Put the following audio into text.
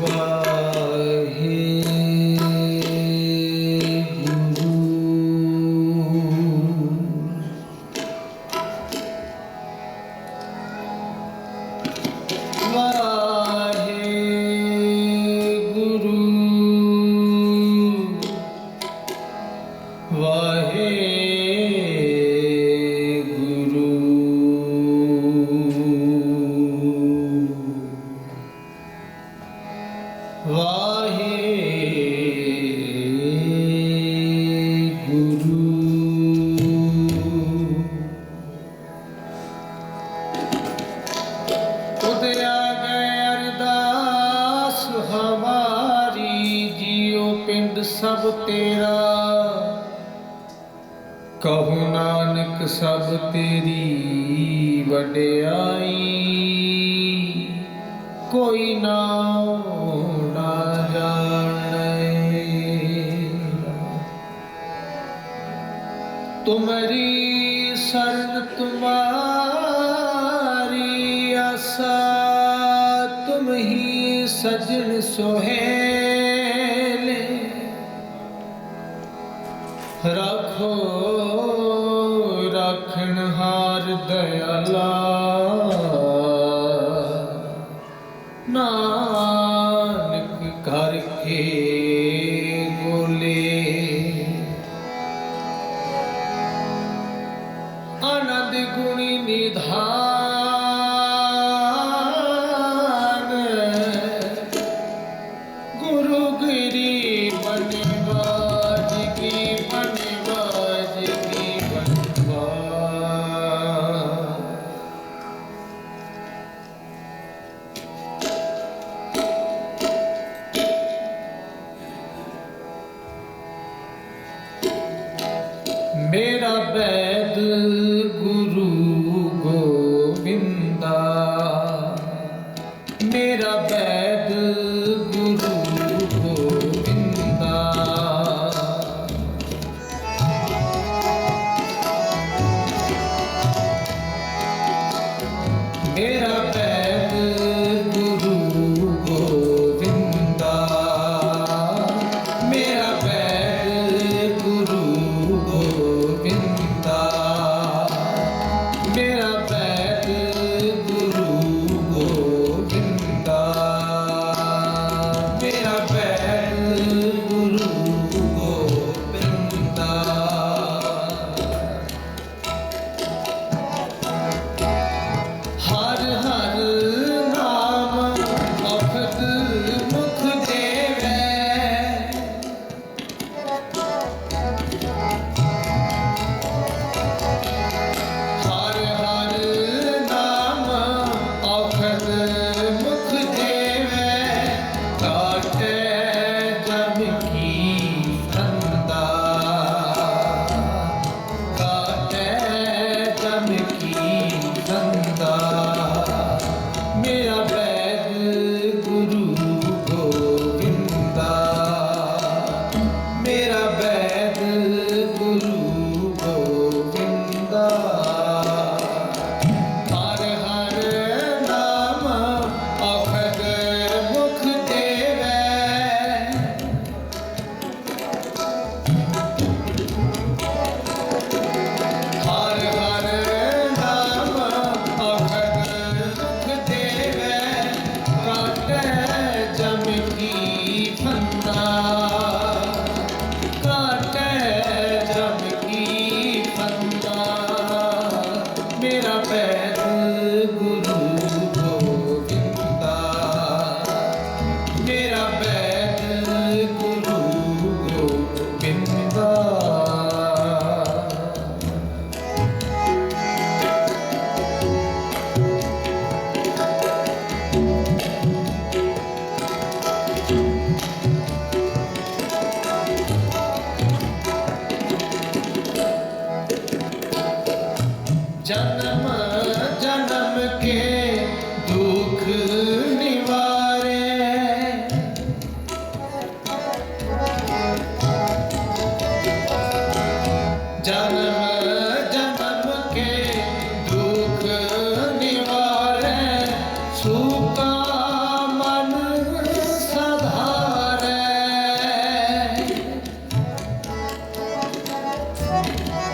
world. ਵਡਿਆਈ ਕੋਈ ਨਾ ਨਾ ਜਾਣੈ। ਤੁਮਰੀ ਸਰਨ ਤੁਮਾਰੀ ਆਸਾ ਤੁਮ ਹੀ ਸਜਣ ਸੋਹੇਲੇ। ਰੱਖੋ ਹਾਰ ਦਇਆਲਾ। ਨਾਨਕ ਕਰਕੇ ਬੋਲੇ। ਆਨੰਦ ਗੁਣੀ ਨਿਧਾਨ Música